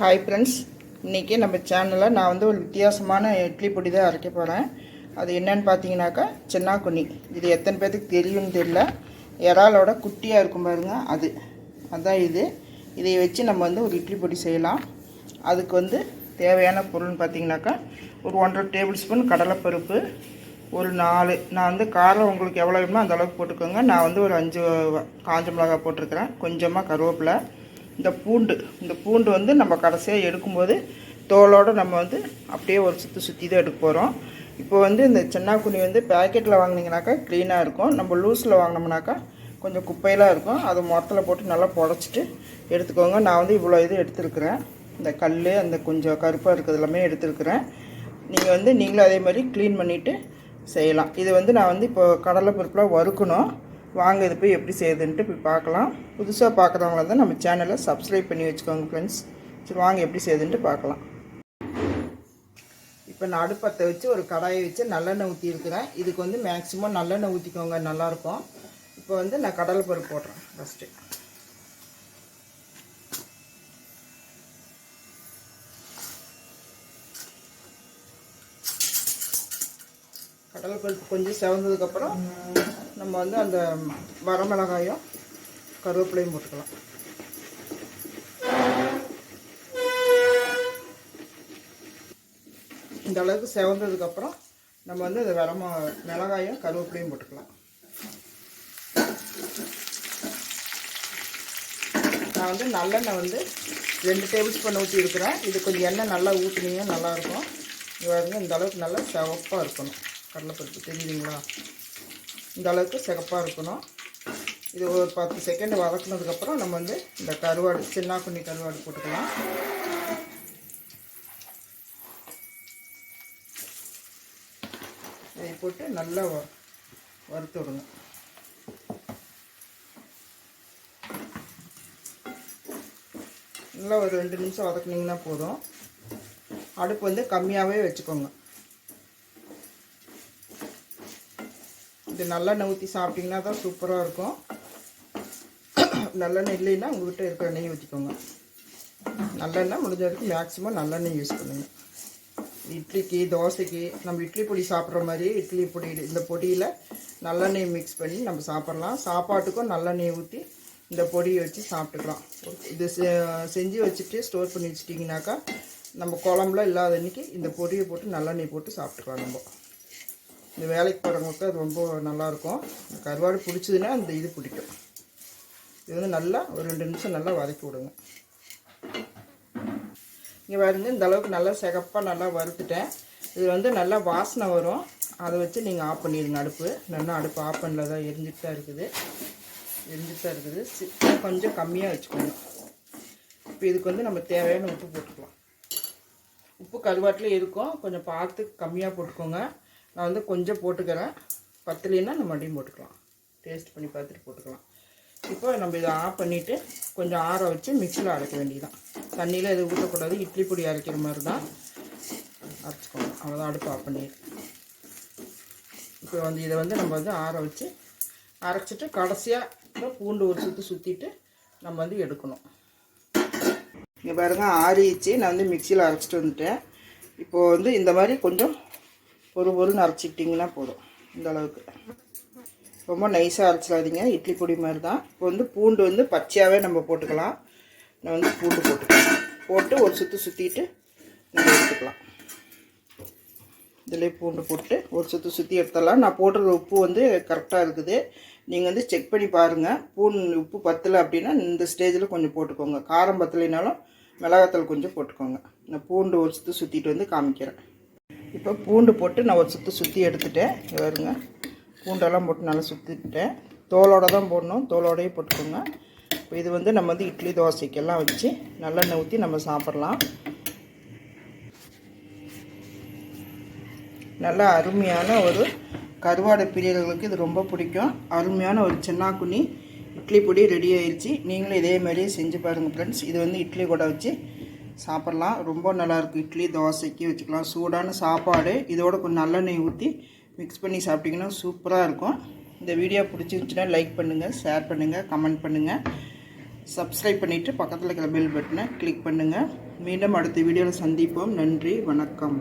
Hi friends இன்றைக்கி நம்ம சேனலில் நான் வந்து ஒரு வித்தியாசமான இட்லி பொடி தான் அரைக்க போகிறேன் அது என்னன்னு பார்த்தீங்கன்னாக்கா சென்னாக்குண்ணி. இது எத்தனை பேர்த்துக்கு தெரியும்னு தெரியல. இறாலோட குட்டியாக இருக்கும் பாருங்கள் அது. அதான் இது. இதை வச்சு நம்ம வந்து ஒரு இட்லி பொடி செய்யலாம். அதுக்கு வந்து தேவையான பொருள்னு பார்த்தீங்கன்னாக்கா ஒரு ஒன்றரை டேபிள் ஸ்பூன் கடலைப்பருப்பு ஒரு நாலு. நான் வந்து காரம் உங்களுக்கு எவ்வளோ வேணுமோ அந்த அளவுக்கு போட்டுக்கோங்க. நான் வந்து ஒரு அஞ்சு காஞ்ச மிளகா போட்டிருக்கிறேன். கொஞ்சமாக கருவேப்பிலை. இந்த பூண்டு இந்த பூண்டு வந்து நம்ம கடைசியாக எடுக்கும்போது தோலோடு நம்ம வந்து அப்படியே ஒரு சுற்றி சுற்றி தான் எடுக்க போகிறோம் இப்போ வந்து இந்த சென்னாக்குனி வந்து பேக்கெட்டில் வாங்கினீங்கனாக்கா க்ளீனாக இருக்கும். நம்ம லூஸில் வாங்கினோம்னாக்கா கொஞ்சம் குப்பையெல்லாம் இருக்கும். அதை முரத்தில் போட்டு நல்லா புடச்சிட்டு எடுத்துக்கோங்க. நான் வந்து இவ்வளோ இது எடுத்துருக்குறேன். இந்த கல் அந்த கொஞ்சம் கருப்பாக இருக்கிறது எல்லாமே எடுத்துருக்குறேன். நீங்கள் வந்து நீங்களும் அதே மாதிரி க்ளீன் பண்ணிவிட்டு செய்யலாம். இது வந்து நான் வந்து இப்போ கடலை பருப்பில் வறுக்கணும். வாங்க இது போய் எப்படி செய்யுதுன்ட்டு போய் பார்க்கலாம். புதுசாக பார்க்குறவங்கள தான் நம்ம சேனலை சப்ஸ்கிரைப் பண்ணி வச்சுக்கோங்க ஃப்ரெண்ட்ஸ் சரி வாங்க எப்படி செய்யுதுன்ட்டு பார்க்கலாம். இப்போ நான் அடுப்பத்தை வச்சு ஒரு கடாயை வச்சு நல்லெண்ணெய் ஊற்றிருக்கிறேன் இதுக்கு வந்து மேக்ஸிமம் நல்லெண்ணெய் ஊற்றிக்கோங்க நல்லாயிருக்கும் இப்போ வந்து நான் கடலை பருப்பு போடுறேன் ஃபஸ்ட்டு கடலைப்பருப்பு கொஞ்சம் செவந்ததுக்கப்புறம் நம்ம வந்து அந்த வரமிளகாயும் கருவேப்பிலையும் போட்டுக்கலாம். இந்த அளவுக்கு செவந்ததுக்கப்புறம் நம்ம வந்து அந்த வரம மிளகாயும் கருவேப்பிலையும் போட்டுக்கலாம். நான் வந்து நல்லெண்ணெய் வந்து ரெண்டு டேபிள் ஸ்பூன் ஊற்றி இருக்கிறேன். இது கொஞ்சம் எண்ணெய் நல்லா ஊற்றுனீங்க நல்லாயிருக்கும். இது வந்து இந்த அளவுக்கு நல்லா சிவப்பாக இருக்கணும். கடலைப்பருப்பு தெரியுதுங்களா? இந்த அளவுக்கு சிகப்பாக இருக்கணும். இது ஒரு பத்து செகண்ட் வதக்குனதுக்கப்புறம் நம்ம வந்து இந்த கருவாடு சின்ன குண்ணி கருவாடு போட்டுக்கலாம். இதை போட்டு நல்லா வ வறுத்து விடுங்க நல்லா ஒரு ரெண்டு நிமிஷம் வதக்குனிங்கன்னா போதும். அடுப்பு வந்து கம்மியாகவே வச்சுக்கோங்க. இது நல்லெண்ணெய் ஊற்றி சாப்பிட்டிங்கன்னா தான் சூப்பராக இருக்கும். நல்லெண்ணெய் இல்லைன்னா உங்கள்கிட்ட இருக்கிற நெய் ஊற்றிக்கோங்க நல்லெண்ணெய் முடிஞ்ச வரைக்கும் மேக்ஸிமம் நல்லெண்ணெய் யூஸ் பண்ணுங்கள் இட்லிக்கு தோசைக்கு நம்ம இட்லி பொடி சாப்பிட்ற மாதிரி இட்லி பொடி இந்த பொடியில் நல்லெண்ணெய் மிக்ஸ் பண்ணி நம்ம சாப்பிட்லாம். சாப்பாட்டுக்கும் நல்லெண்ணெய் ஊற்றி இந்த பொடியை வச்சு சாப்பிட்டுக்கலாம். இது செ- செஞ்சு வச்சுட்டு ஸ்டோர் பண்ணி வச்சிட்டிங்கனாக்கா நம்ம குழம்புல இல்லாத அன்னைக்கு இந்த பொடியை போட்டு நல்லெண்ணெய் போட்டு சாப்பிட்டுக்கலாம் நம்ம. இந்த வேலைக்கு போகிறவங்களுக்கு அது ரொம்ப நல்லாயிருக்கும். கருவாடு பிடிச்சதுன்னா அந்த இது பிடிக்கும். இது வந்து நல்லா ஒரு ரெண்டு நிமிஷம் நல்லா வதக்கி விடுங்க. இங்கே பாருங்க இந்த அளவுக்கு நல்லா சிகப்பாக நல்லா வறுத்துட்டேன். இது வந்து நல்லா வாசனை வரும். அதை வச்சு நீங்கள் ஆஃப் பண்ணிடுங்க அடுப்பு. நல்லா அடுப்பு ஆஃப் பண்ணல தான் எரிஞ்சிட்டு தான் இருக்குது. எரிஞ்சிட்டு தான் இருக்குது. சி- கொஞ்சம் கம்மியாக வச்சுக்கோங்க. இப்போ இதுக்கு வந்து நம்ம தேவையான உப்பு போட்டுக்கலாம். உப்பு கருவாட்டில் இருக்கும். கொஞ்சம் பார்த்து கம்மியாக போட்டுக்கோங்க. நான் வந்து கொஞ்சம் போட்டுக்கிறேன். பத்தலைன்னா நம்ம மறுபடியும் போட்டுக்கலாம். டேஸ்ட் பண்ணி பார்த்துட்டு போட்டுக்கலாம். இப்போ நம்ம இதை ஆஃப் பண்ணிவிட்டு கொஞ்சம் ஆற வச்சு மிக்சியில் அரைக்க வேண்டியதான் தண்ணியில் எதுவும் ஊற்றக்கூடாது இட்லி பொடி அரைக்கிற மாதிரி தான் அரைச்சிக்கோங்க அவ்வளோதான் அடுப்பு ஆஃப் பண்ணி இப்போ வந்து இதை வந்து நம்ம வந்து ஆற வச்சு அரைச்சிட்டு கடைசியாக பூண்டு ஒரு சுற்றி சுற்றிட்டு நம்ம வந்து எடுக்கணும். இங்கே பாருங்க ஆறிச்சு நான் வந்து மிக்சியில் அரைச்சிட்டு வந்துட்டேன். இப்போது வந்து இந்த மாதிரி கொஞ்சம் பொறு பொருன்னு அரைச்சிக்கிட்டிங்கன்னா போதும். இந்த அளவுக்கு. ரொம்ப நைஸாக அரைச்சிடாதீங்க. இட்லி பொடி மாதிரி தான் இப்போ வந்து பூண்டு வந்து பச்சையாகவே நம்ம போட்டுக்கலாம். நான் வந்து பூண்டு போட்டுக்கலாம் போட்டு ஒரு சுற்று சுற்றிட்டு நம்ம எடுத்துக்கலாம். இதிலே பூண்டு போட்டு ஒரு சுற்று சுற்றி எடுத்துடலாம். நான் போடுற உப்பு வந்து கரெக்டாக இருக்குது. நீங்கள் வந்து செக் பண்ணி பாருங்கள் பூண்டு உப்பு பத்தலை அப்படின்னா இந்த ஸ்டேஜில் கொஞ்சம் போட்டுக்கோங்க. காரம் பத்தலைனாலும் மிளகாத்தூள் கொஞ்சம் போட்டுக்கோங்க. நான் பூண்டு ஒரு சுற்று சுற்றிட்டு வந்து காமிக்கிறேன். இப்போ பூண்டு போட்டு நான் ஒரு சுற்றி சுற்றி எடுத்துட்டேன். இங்க பூண்டெல்லாம் போட்டு நல்லா சுற்றிட்டேன் தோலோட தான் போடணும். தோலோடையே போட்டுக்கோங்க. இப்போ இது வந்து நம்ம வந்து இட்லி தோசைக்கெல்லாம் வச்சு நல்லெண்ணெய் ஊற்றி நம்ம சாப்பிட்லாம். நல்லா அருமையான ஒரு கருவாடை பிரியர்களுக்கு இது ரொம்ப பிடிக்கும். அருமையான ஒரு சின்னாக்குனி இட்லி பொடி ரெடி ஆயிடுச்சு. நீங்களும் இதே மாதிரியே செஞ்சு பாருங்கள் ஃப்ரெண்ட்ஸ் இது வந்து இட்லி கூட வச்சு சாப்பிட்லாம். ரொம்ப நல்லாயிருக்கும் இட்லி தோசைக்கு வச்சுக்கலாம். சூடான சாப்பாடு. இதோட கொஞ்சம் நல்லெண்ணெய் ஊற்றி மிக்ஸ் பண்ணி சாப்பிட்டிங்கன்னா சூப்பராக இருக்கும். இந்த வீடியோ பிடிச்சிருந்துச்சுன்னா லைக் பண்ணுங்கள் ஷேர் பண்ணுங்கள் கமெண்ட் பண்ணுங்கள் சப்ஸ்கிரைப் பண்ணிவிட்டு பக்கத்தில் இருக்கிற பெல் பட்டனை கிளிக் பண்ணுங்கள் மீண்டும் அடுத்த வீடியோவில் சந்திப்போம். நன்றி வணக்கம்.